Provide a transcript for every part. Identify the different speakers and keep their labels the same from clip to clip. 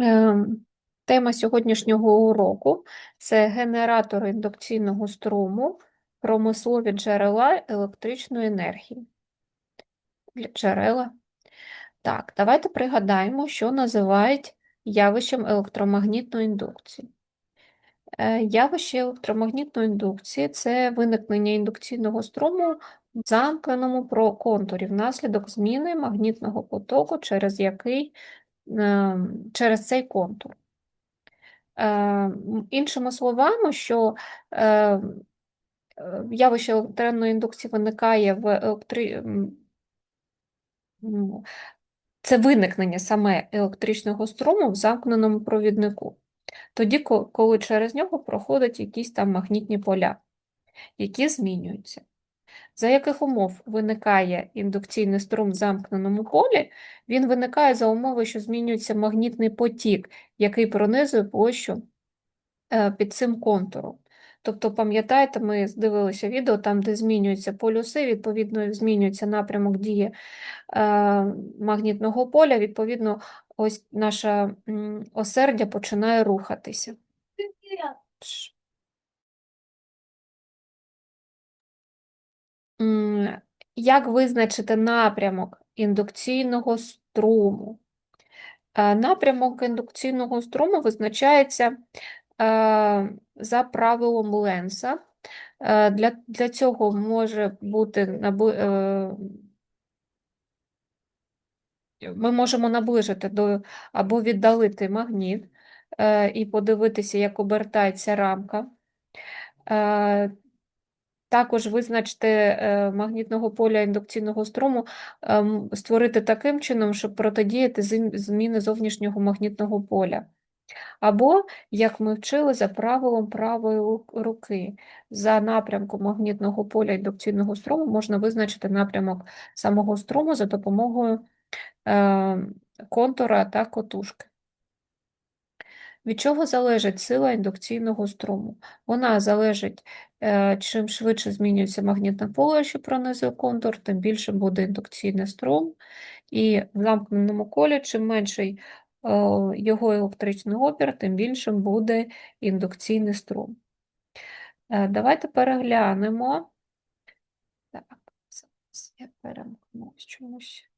Speaker 1: Ем, Тема сьогоднішнього уроку це генератори індукційного струму, промислові джерела електричної енергії. Джерела. Так, давайте пригадаємо, що називають явищем електромагнітної індукції. Е, Явище електромагнітної індукції це виникнення індукційного струму в замкненому контурі внаслідок зміни магнітного потоку, через який через цей контур. Е, Іншими словами, що е, е, явище електронної індукції виникає в електри... це виникнення саме електричного струму в замкненому провіднику. Тоді, коли через нього проходять якісь там магнітні поля, які змінюються. За яких умов виникає індукційний струм в замкненому полі? Він виникає за умови, що змінюється магнітний потік, який пронизує площу е, під цим контуром. Тобто, пам'ятаєте, ми дивилися відео, там, де змінюються полюси, відповідно, змінюється напрямок дії е, магнітного поля, відповідно, ось наше осердя починає рухатися. Як визначити напрямок індукційного струму? Е, Напрямок індукційного струму визначається е, за правилом Ленса. Е, Для, для цього може бути ми можемо наближити до або віддалити магніт і подивитися, як обертається рамка. Також визначити е, магнітного поля індукційного струму, ем, створити таким чином, щоб протидіяти зміни зовнішнього магнітного поля. Або, як ми вчили, за правилом правої руки, за напрямком магнітного поля індукційного струму можна визначити напрямок самого струму за допомогою е, контура та котушки. Від чого залежить сила індукційного струму? Вона залежить, е, чим швидше змінюється магнітне поле, що пронизує контур, тим більше буде індукційний струм. І в замкненому колі, чим менший е, його електричний опір, тим більшим буде індукційний струм. Е, Давайте переглянемо. Так, зараз я перемкнусь чомусь.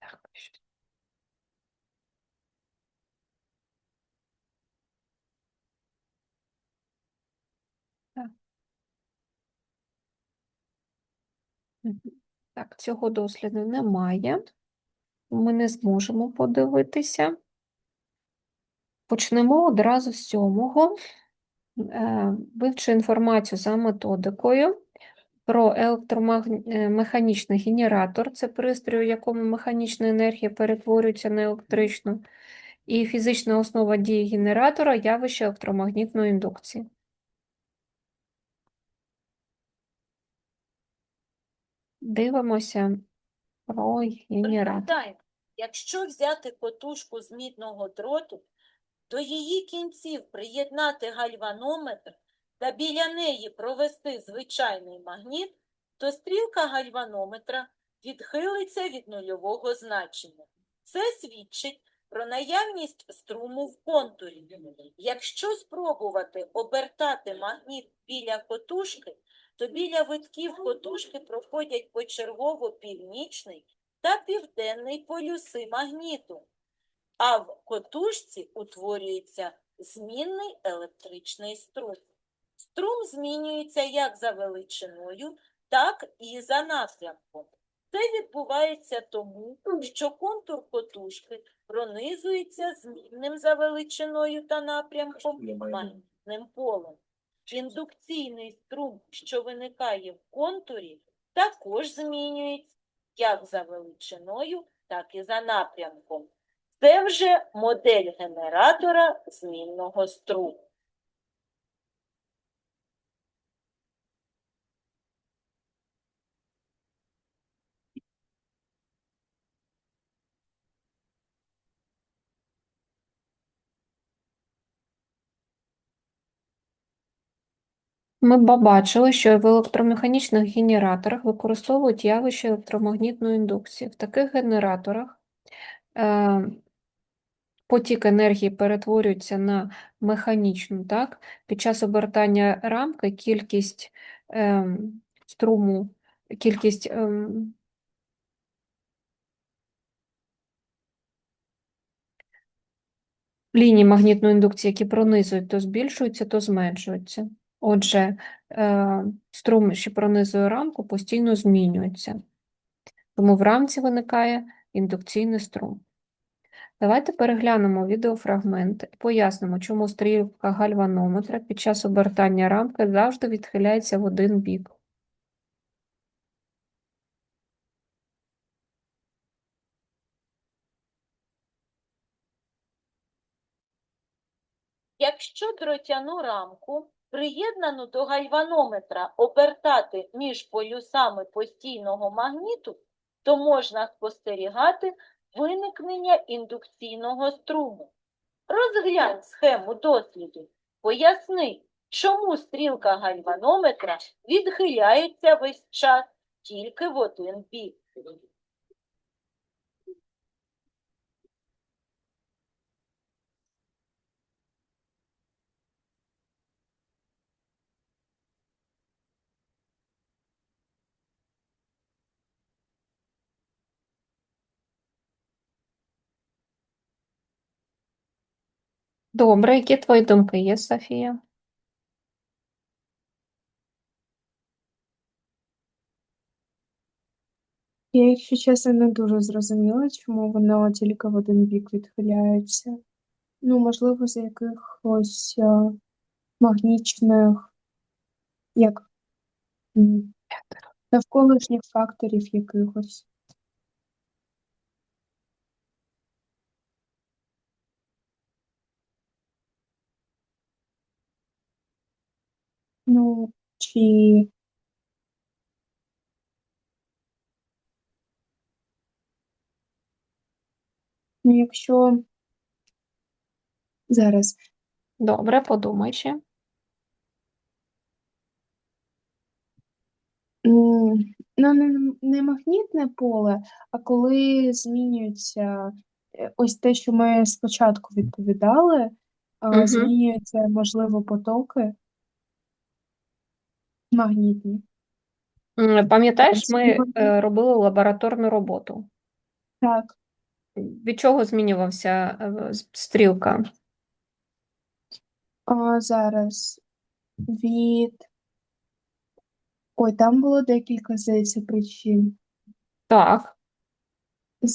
Speaker 1: Так, щось. Так. Мгм. Так, цього досліду немає. Ми не зможемо подивитися. Почнемо одразу з сьомого. Е, Вивчу інформацію за методикою про електромеханічний генератор. Це пристрій, у якому механічна енергія перетворюється на електричну. І фізична основа дії генератора – явище електромагнітної індукції. Дивимося про генератор.
Speaker 2: Пригадаємо, якщо взяти котушку з мідного дроту, до її кінців приєднати гальванометр та біля неї провести звичайний магніт, то стрілка гальванометра відхилиться від нульового значення. Це свідчить про наявність струму в контурі. Якщо спробувати обертати магніт біля котушки, то біля витків котушки проходять почергово північний та південний полюси магніту, а в котушці утворюється змінний електричний струм. Струм змінюється як за величиною, так і за напрямком. Це відбувається тому, що контур котушки пронизується змінним за величиною та напрямком магнітним полем. Індукційний струм, що виникає в контурі, також змінюється як за величиною, так і за напрямком. Це вже модель генератора змінного струму.
Speaker 1: Ми бачили, що в електромеханічних генераторах використовують явище електромагнітної індукції. В таких генераторах е, потік енергії перетворюється на механічну, так? Під час обертання рамки кількість ем, струму, кількість ем, ліній магнітної індукції, які пронизують, то збільшуються, то зменшуються. Отже, е, струм, що пронизує рамку, постійно змінюється. Тому в рамці виникає індукційний струм. Давайте переглянемо відеофрагмент і пояснимо, чому стрілка гальванометра під час обертання рамки завжди відхиляється в один бік.
Speaker 2: Якщо дротяну рамку, приєднану до гальванометра, обертати між полюсами постійного магніту, то можна спостерігати виникнення індукційного струму. Розглянь схему досліду. Поясни, чому стрілка гальванометра відхиляється весь час тільки в один бік.
Speaker 1: Добре, які твої думки є, Софія?
Speaker 3: Я, якщо чесно, не дуже зрозуміла, чому воно тільки в один бік відхиляється. Ну, можливо, з якихось е, магнічних, як м, навколишніх факторів якихось. Ну, ну, якщо зараз
Speaker 1: Добре, подумай ще.
Speaker 3: Ну, не, не магнітне поле, а коли змінюється е, ось те, що ми спочатку відповідали,
Speaker 1: Мгм.
Speaker 3: змінюються, можливо, потоки магнітні.
Speaker 1: Пам'ятаєш, ми е, робили лабораторну роботу.
Speaker 3: Так,
Speaker 1: Від чого змінювався е, стрілка?
Speaker 3: а зараз від. Ой, там було декілька, здається, причин.
Speaker 1: Так,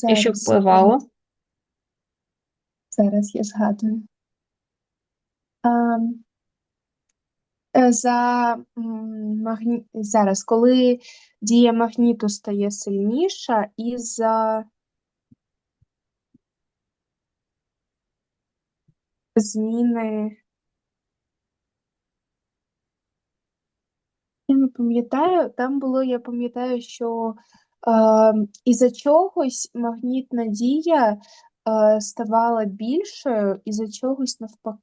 Speaker 1: і що впливало?
Speaker 3: зараз я згадую. А, е, за магні... зараз, коли дія магніту стає сильніша, і за зміни. Я не пам'ятаю, там було, я пам'ятаю, що е, із-за чогось магнітна дія е, ставала більшою, із-за чогось навпаки.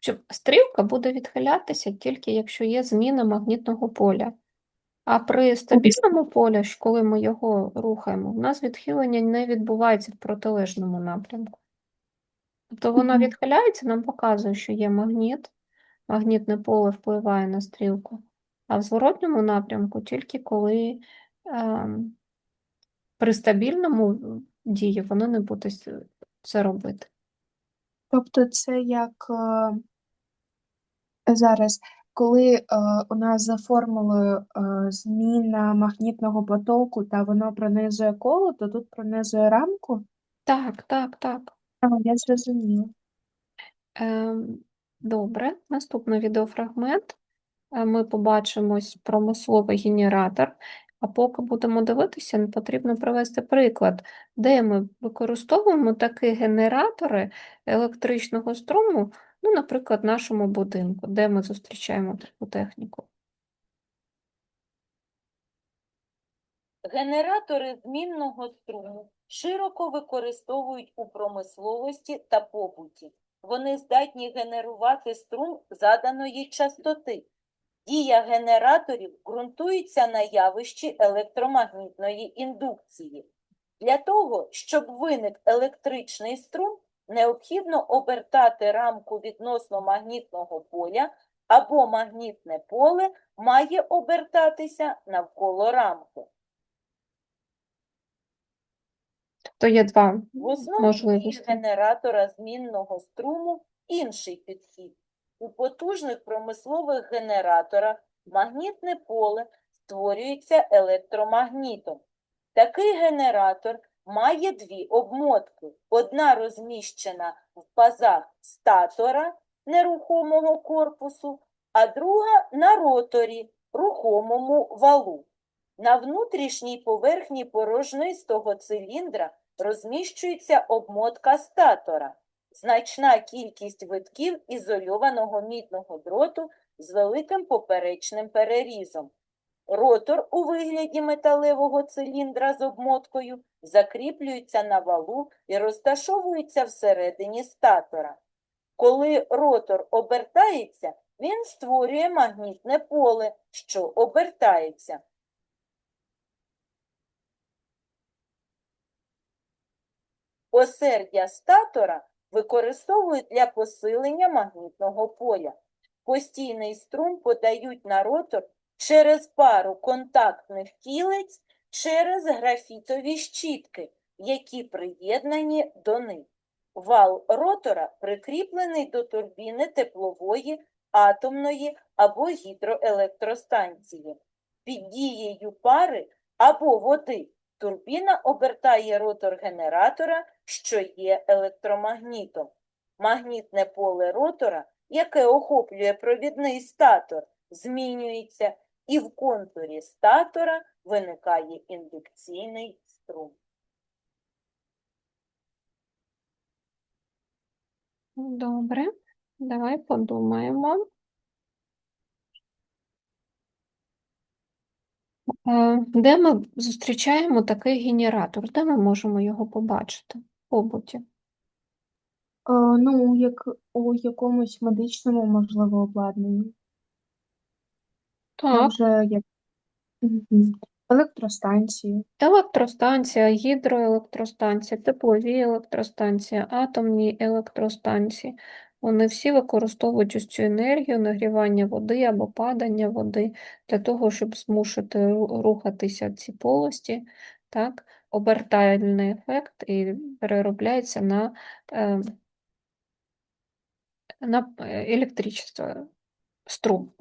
Speaker 1: Що стрілка буде відхилятися тільки якщо є зміна магнітного поля. А при стабільному полі, коли ми його рухаємо, в нас відхилення не відбувається в протилежному напрямку. Тобто вона відхиляється, нам показує, що є магніт, магнітне поле впливає на стрілку, а в зворотньому напрямку тільки коли ем, при стабільному дії воно не буде це робити.
Speaker 3: Тобто це як е, зараз, коли е, у нас за формулою е, зміна магнітного потоку та воно пронизує коло, то тут пронизує рамку.
Speaker 1: Так, так, так.
Speaker 3: А, я зрозуміла.
Speaker 1: Ем, добре, наступний відеофрагмент. Е, Ми побачимось промисловий генератор. А поки будемо дивитися, потрібно привести приклад, де ми використовуємо такі генератори електричного струму, ну, наприклад, в нашому будинку, де ми зустрічаємо таку техніку.
Speaker 2: Генератори змінного струму широко використовують у промисловості та побуті. Вони здатні генерувати струм заданої частоти. Дія генераторів ґрунтується на явищі електромагнітної індукції. Для того, щоб виник електричний струм, необхідно обертати рамку відносно магнітного поля або магнітне поле має обертатися навколо рамки.
Speaker 1: То є два
Speaker 2: В основі генератора змінного струму інший підхід. У потужних промислових генераторах магнітне поле створюється електромагнітом. Такий генератор має дві обмотки. Одна розміщена в пазах статора нерухомого корпусу, а друга на роторі рухомому валу. На внутрішній поверхні порожнистого циліндра розміщується обмотка статора, значна кількість витків ізольованого мідного дроту з великим поперечним перерізом. Ротор у вигляді металевого циліндра з обмоткою закріплюється на валу і розташовується всередині статора. Коли ротор обертається, він створює магнітне поле, що обертається. Осердя статора використовують для посилення магнітного поля. Постійний струм подають на ротор через пару контактних кілець через графітові щітки, які приєднані до них. Вал ротора прикріплений до турбіни теплової, атомної або гідроелектростанції. Під дією пари або води турбіна обертає ротор генератора, що є електромагнітом. Магнітне поле ротора, яке охоплює провідний статор, змінюється, і в контурі статора виникає індукційний струм.
Speaker 1: Добре, давай подумаємо. Е, Де ми зустрічаємо такий генератор? Де ми можемо його побачити в побуті?
Speaker 3: Е, ну, як у якомусь медичному, можливо, обладнанні.
Speaker 1: Так,
Speaker 3: вже як Електростанції.
Speaker 1: електростанція, гідроелектростанція, теплові електростанції, атомні електростанції. Вони всі використовують ось цю енергію нагрівання води або падання води для того, щоб змусити ру- рухатися ці полості, так? Обертальний ефект і переробляється на, е, на електричество, струм,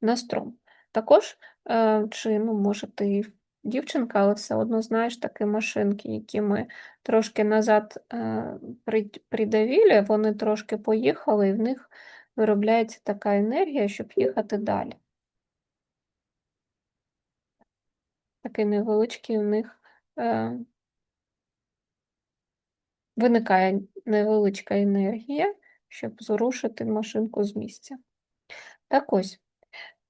Speaker 1: на струм. Також, е, чи, ну, може, ти дівчинка, але все одно знаєш такі машинки, які ми трошки назад е, при- придавили, вони трошки поїхали, і в них виробляється така енергія, щоб їхати далі. Такий невеличкий у них е, виникає невеличка енергія, щоб зрушити машинку з місця. Так ось,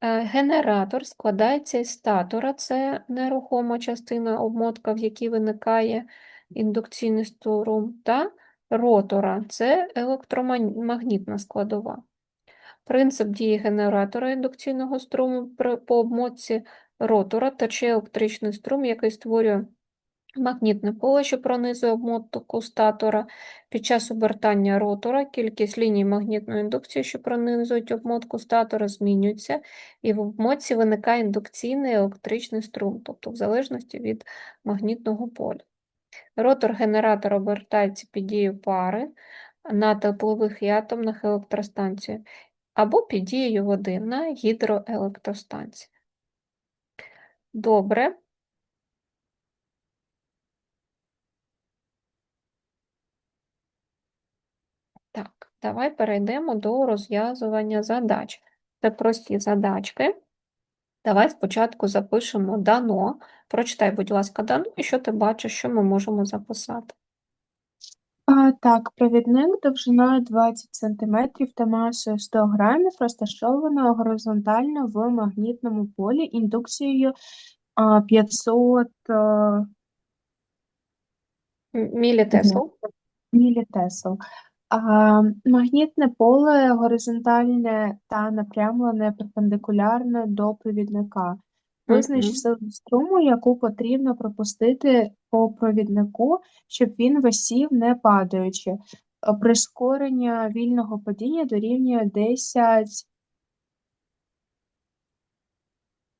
Speaker 1: генератор складається із статора, це нерухома частина обмотка, в якій виникає індукційний струм, та ротора, це електромагнітна складова. Принцип дії генератора індукційного струму по обмотці ротора тече електричний струм, який створює магнітне поле, що пронизує обмотку статора. Під час обертання ротора кількість ліній магнітної індукції, що пронизують обмотку статора, змінюється, і в обмотці виникає індукційний електричний струм, тобто в залежності від магнітного поля. Ротор генератора обертається під дією пари на теплових і атомних електростанціях або під дією води на гідроелектростанціях. Добре. Так, давай перейдемо до розв'язування задач. Це прості задачки. Давай спочатку запишемо дано. Прочитай, будь ласка, дано, і що ти бачиш, що ми можемо записати.
Speaker 3: А, так, провідник довжиною 20 см та масою 100 грамів розташовано горизонтально в магнітному полі індукцією а, 500 а,
Speaker 1: М- Мілітесл.
Speaker 3: мілітесел. А, магнітне поле горизонтальне та напрямлене перпендикулярно до провідника. Визнач силу струму, яку потрібно пропустити по провіднику, щоб він висів не падаючи. Прискорення вільного падіння дорівнює 10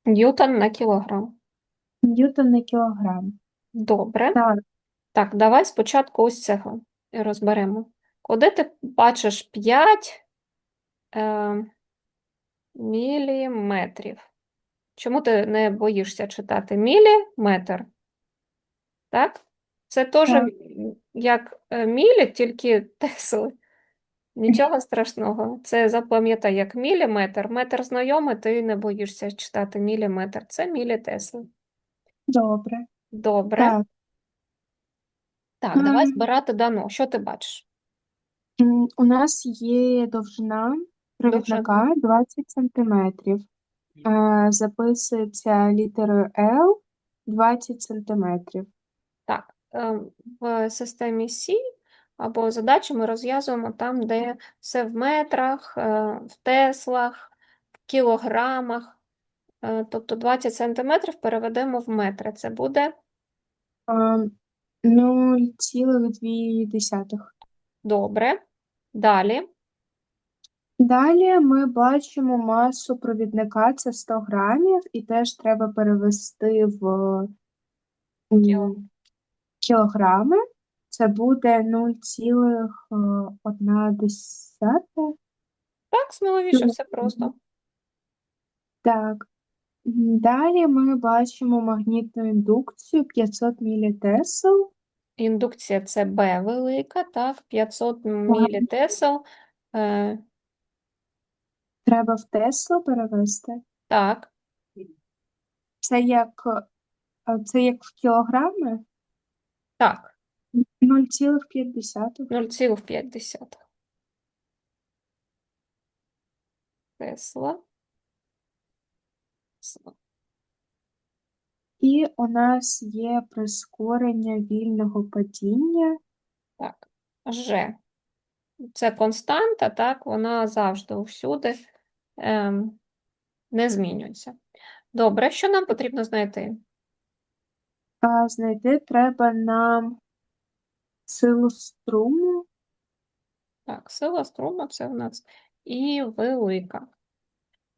Speaker 1: Ньютон на кілограм.
Speaker 3: ньютон на кілограм.
Speaker 1: Добре.
Speaker 3: Так,
Speaker 1: Так, давай спочатку ось цього розберемо. Куди ти бачиш 5 е, міліметрів? Чому ти не боїшся читати міліметр? Так? Це теж
Speaker 3: Так.
Speaker 1: як е, мілі, тільки тесли. Нічого страшного. Це запам'ятай як міліметр. Метр знайомий, ти не боїшся читати міліметр. Це мілі тесли.
Speaker 3: добре.
Speaker 1: Добре.
Speaker 3: Так.
Speaker 1: Так, давай збирати дано. Що ти бачиш?
Speaker 3: М, У нас є довжина провідника 20 сантиметрів. Е, Записується літерою L 20 сантиметрів.
Speaker 1: Так, ем, в системі Сі або задачі ми розв'язуємо там, де все в метрах, е, в теслах, в кілограмах. Е, Тобто 20 сантиметрів переведемо в метри. Це буде
Speaker 3: Ем, 0,2.
Speaker 1: Добре. Далі.
Speaker 3: Далі ми бачимо масу провідника, це 100 грамів, і теж треба перевести в
Speaker 1: Кіло.
Speaker 3: кілограми. Це буде 0,1.
Speaker 1: Так, сміливіше, все просто.
Speaker 3: Так. Далі ми бачимо магнітну індукцію 500 мілітесел.
Speaker 1: Індукція це Б велика, так, 500 мілітесел. Е,
Speaker 3: Треба в Теслу перевести.
Speaker 1: так,
Speaker 3: Це як, е, це як в кілограми?
Speaker 1: так,
Speaker 3: 0,5.
Speaker 1: 0,5. Тесла. Тесла.
Speaker 3: І у нас є прискорення вільного падіння.
Speaker 1: Так, Ж. Це константа, так, вона завжди усюди ем, не змінюється. Добре, що нам потрібно знайти?
Speaker 3: А знайти треба нам силу струму.
Speaker 1: Так, сила струму це в нас і велика.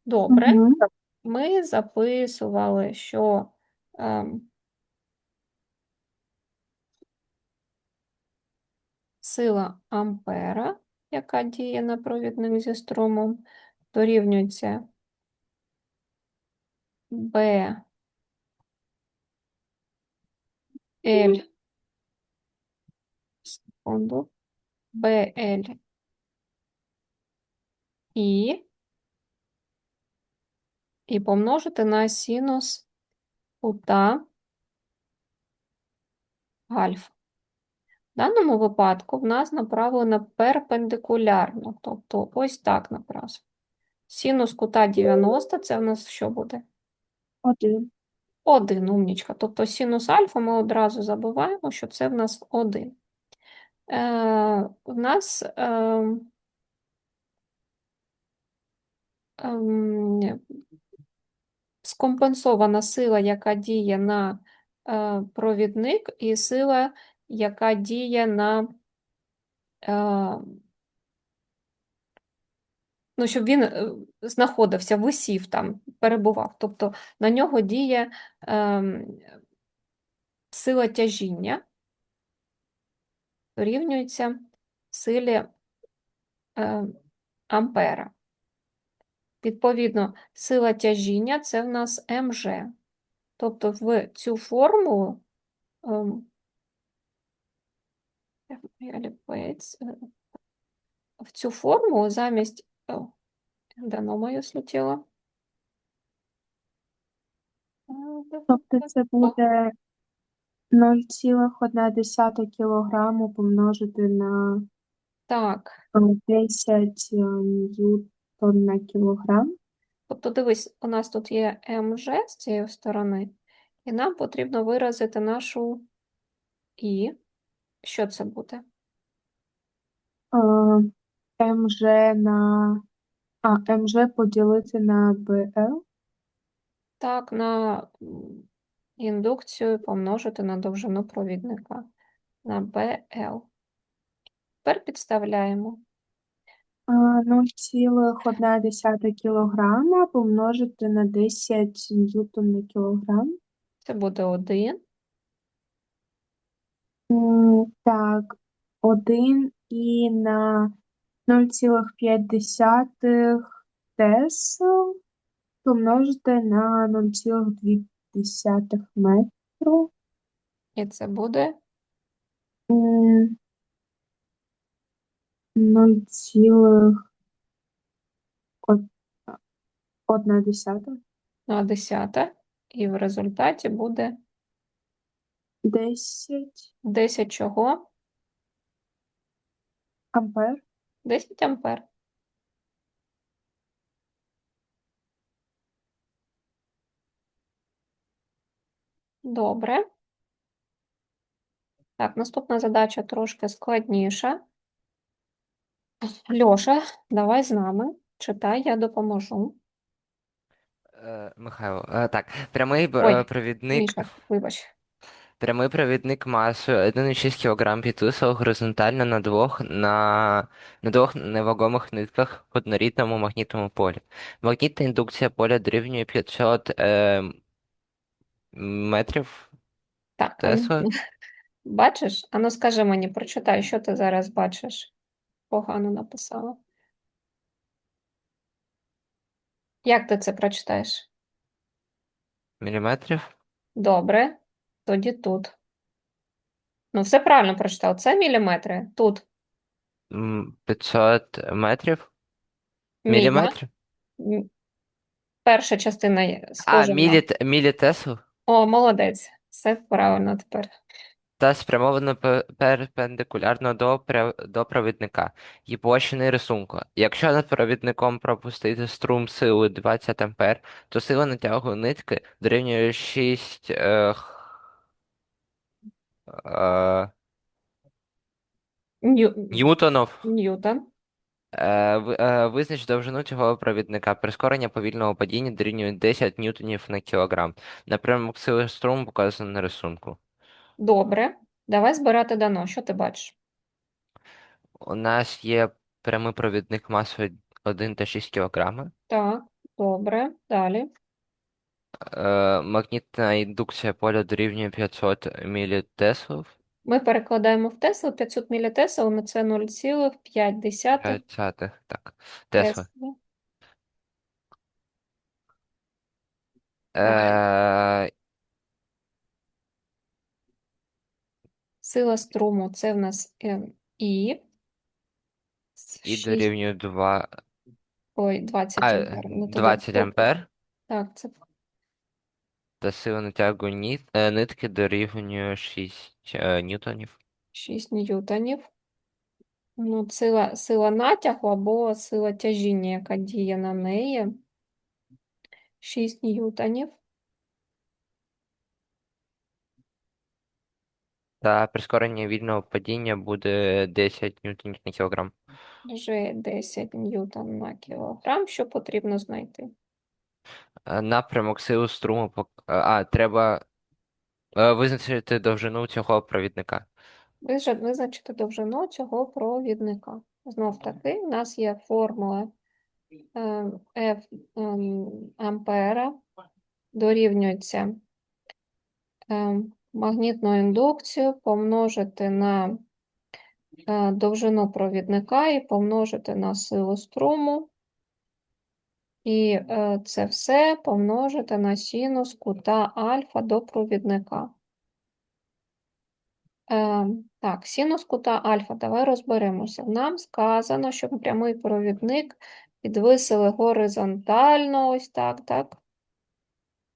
Speaker 1: Добре,
Speaker 3: Мгм.
Speaker 1: ми записували, що сила ампера, яка діє на провідник зі струмом, дорівнюється Б. L. Секунду, БЛ І і помножити на синус кута альфа. В даному випадку в нас направлено перпендикулярно, тобто ось так направлено. Синус кута 90 це в нас що буде?
Speaker 3: Один.
Speaker 1: 1, умнічка. Тобто синус альфа ми одразу забуваємо, що це в нас 1. Е, у нас е, ем, скомпенсована сила, яка діє на е, провідник, і сила, яка діє на е, ну, щоб він е, знаходився, висів там, перебував. Тобто на нього діє ем, сила тяжіння, дорівнюється силі ампера. Відповідно, сила тяжіння це в нас МЖ. Тобто в цю формулу ем, е, в цю формулу замість о, дано моє слетіло.
Speaker 3: Тобто це буде 0,1 кілограму помножити на
Speaker 1: Так,
Speaker 3: е, 10 ньютон на кілограм.
Speaker 1: тобто дивись, у нас тут є МЖ з цієї сторони, і нам потрібно виразити нашу І. Що це буде?
Speaker 3: е, МЖ на а, МЖ поділити на БЛ.
Speaker 1: Так, на індукцію помножити на довжину провідника на BL. Тепер підставляємо.
Speaker 3: А, 0,1 кілограма помножити на 10 ньютон на кілограм.
Speaker 1: Це буде 1.
Speaker 3: Так, 1 і на 0,5 тесл помножити на 0,2 метру.
Speaker 1: І це буде
Speaker 3: 0,1
Speaker 1: на десяте. І в результаті буде
Speaker 3: 10
Speaker 1: 10 чого?
Speaker 3: ампер.
Speaker 1: 10 ампер. Добре. Так, наступна задача трошки складніша. Льоша, давай з нами. Читай, я допоможу.
Speaker 4: Е, Михайло, е, так, прямий б-
Speaker 1: Ой,
Speaker 4: е, провідник,
Speaker 1: Міша, вибач.
Speaker 4: прямий провідник масою 1,6 кг підвисив горизонтально на двох, на, на двох невагомих нитках в однорідному магнітному полі. Магнітна індукція поля дорівнює 500 е, метрів
Speaker 1: Так, а ну,
Speaker 4: Тесла.
Speaker 1: бачиш? Ану, скажи мені, прочитай, що ти зараз бачиш? Погано написала. Як ти це прочитаєш?
Speaker 4: міліметрів.
Speaker 1: Добре, тоді тут. Ну, все правильно прочитав. Це міліметри. Тут
Speaker 4: М, 500 метрів.
Speaker 1: міля.
Speaker 4: Міліметрів?
Speaker 1: М, Перша частина є
Speaker 4: А,
Speaker 1: схожа на-
Speaker 4: мілі, мілітесл.
Speaker 1: О, молодець. Все правильно тепер.
Speaker 4: Та спрямовано перпендикулярно до, до провідника і площини рисунку. Якщо над провідником пропустити струм сили 20 А, то сила натягу нитки дорівнює 6 е, е,
Speaker 1: Нью...
Speaker 4: ньютонів.
Speaker 1: Ньютон.
Speaker 4: Е, е, Визнач довжину цього провідника. Прискорення повільного падіння дорівнює 10 ньютонів на кілограм. Напрямок сили струму показано на рисунку.
Speaker 1: Добре. Давай збирати дано. Що ти бачиш?
Speaker 4: У нас є прямий провідник масою 1,6 кг.
Speaker 1: Так, добре. Далі.
Speaker 4: Е, Магнітна індукція поля дорівнює 500 мілітеслів.
Speaker 1: Ми перекладаємо в Теслу 500 мілітесел, на це 0,5
Speaker 4: 30, так. Тесла.
Speaker 1: Тесла.
Speaker 4: Е,
Speaker 1: Сила струму це в нас М І.
Speaker 4: і
Speaker 1: Шість-
Speaker 4: дорівнює 2,
Speaker 1: Ой, 20
Speaker 4: а,
Speaker 1: ампер. Ну, тоді
Speaker 4: 20
Speaker 1: тут-
Speaker 4: ампер.
Speaker 1: Так, це
Speaker 4: Та сила натягу ніт, е, нитки дорівнює 6 е, ньютонів.
Speaker 1: 6 ньютонів. Ну, сила, сила натягу або сила тяжіння, яка діє на неї. 6 ньютонів.
Speaker 4: Та прискорення вільного падіння буде 10 ньютонів на кілограм.
Speaker 1: Вже 10 ньютон на кілограм. Що потрібно знайти?
Speaker 4: Е, Напрямок сили струму, пок- а, треба е, визначити довжину цього провідника.
Speaker 1: Визна- Визначити довжину цього провідника. Знов таки, у нас є формула е, F ем, ампера дорівнюється е, магнітну індукцію помножити на е, довжину провідника і помножити на силу струму. І е, це все помножити на синус кута альфа до провідника. Е, так, синус кута альфа, давай розберемося. Нам сказано, що прямий провідник підвисили горизонтально, ось так, так.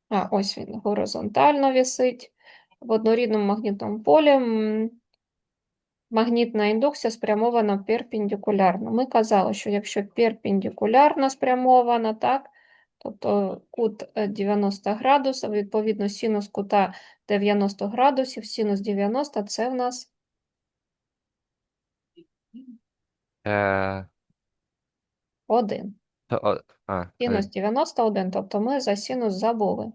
Speaker 1: А, ось він горизонтально висить. В однорідному магнітному полі магнітна індукція спрямована перпендикулярно. Ми казали, що якщо перпендикулярно спрямована, так, тобто кут е, 90 градусів, відповідно, синус кута 90 градусів, синус 90 це в нас
Speaker 4: Е,
Speaker 1: Один. Синус 91, тобто ми за синус забули.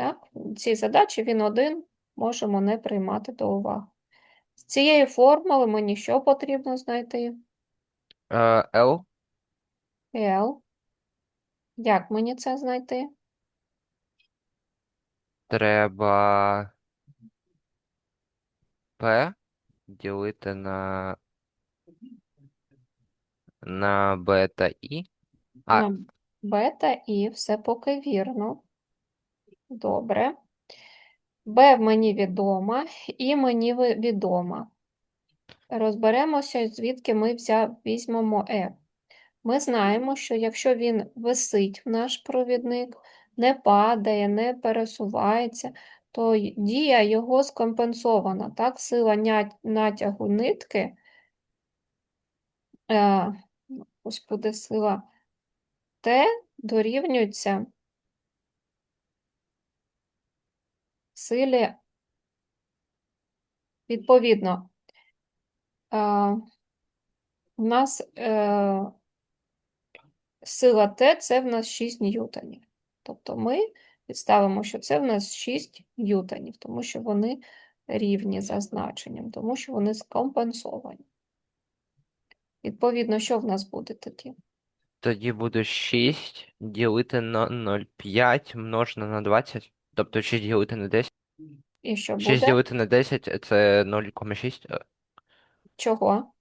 Speaker 1: Так? В цій задачі він один, можемо не приймати до уваги. З цієї формули мені що потрібно знайти?
Speaker 4: Е, L
Speaker 1: L. Як мені це знайти?
Speaker 4: треба P ділити на на бета І. А,
Speaker 1: На бета і все поки вірно. Добре. Б мені відома, і мені відома. Розберемося, звідки ми взя- візьмемо Е. Ми знаємо, що якщо він висить в наш провідник, не падає, не пересувається, то дія його скомпенсована. Так, сила натягу нитки, е, господи, сила Т дорівнюється силі, відповідно, е, у нас е, сила Т це в нас 6 ньютонів. Тобто ми підставимо, що це в нас 6 ньютонів, тому що вони рівні за значенням, тому що вони скомпенсовані. Відповідно, що в нас буде тоді?
Speaker 4: тоді буде 6 ділити на 0,5 множено на 20. Тобто 6 ділити на 10.
Speaker 1: І що
Speaker 4: 6
Speaker 1: буде?
Speaker 4: ділити на 10 це 0,6 е,
Speaker 1: Чого?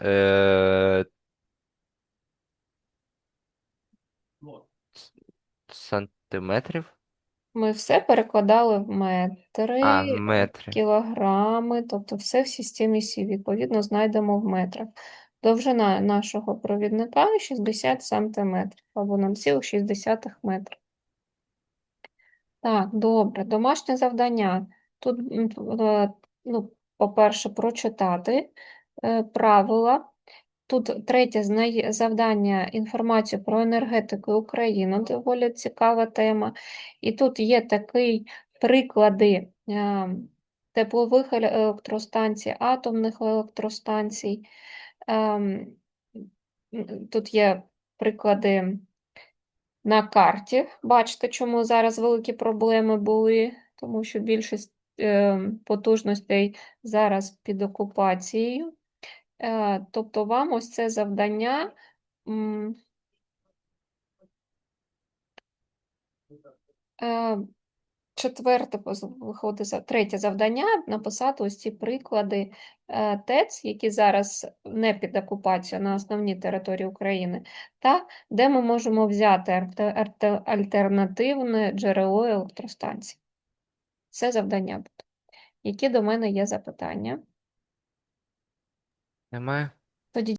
Speaker 4: е, сантиметрів.
Speaker 1: Ми все перекладали в метри,
Speaker 4: А, метри.
Speaker 1: кілограми, тобто все в системі Сі, відповідно, знайдемо в метрах. Довжина нашого провідника 60 сантиметрів, або 0,6 метра. Так, добре. Домашнє завдання. Тут, е, ну, по-перше, прочитати е, правила. Тут третє завдання інформацію про енергетику України. Доволі цікава тема. І тут є такі приклади е, теплових електростанцій, атомних електростанцій. Ем, Тут є приклади на карті. Бачите, чому зараз великі проблеми були, тому що більшість е, потужностей зараз під окупацією. Е, тобто вам ось це завдання е, четверте виходить третє завдання написати ось ці приклади е, ТЕЦ, які зараз не під окупацією на основній території України, та де ми можемо взяти альтернативне джерело електростанції. Це завдання буде. Які до мене є запитання?
Speaker 4: Немає?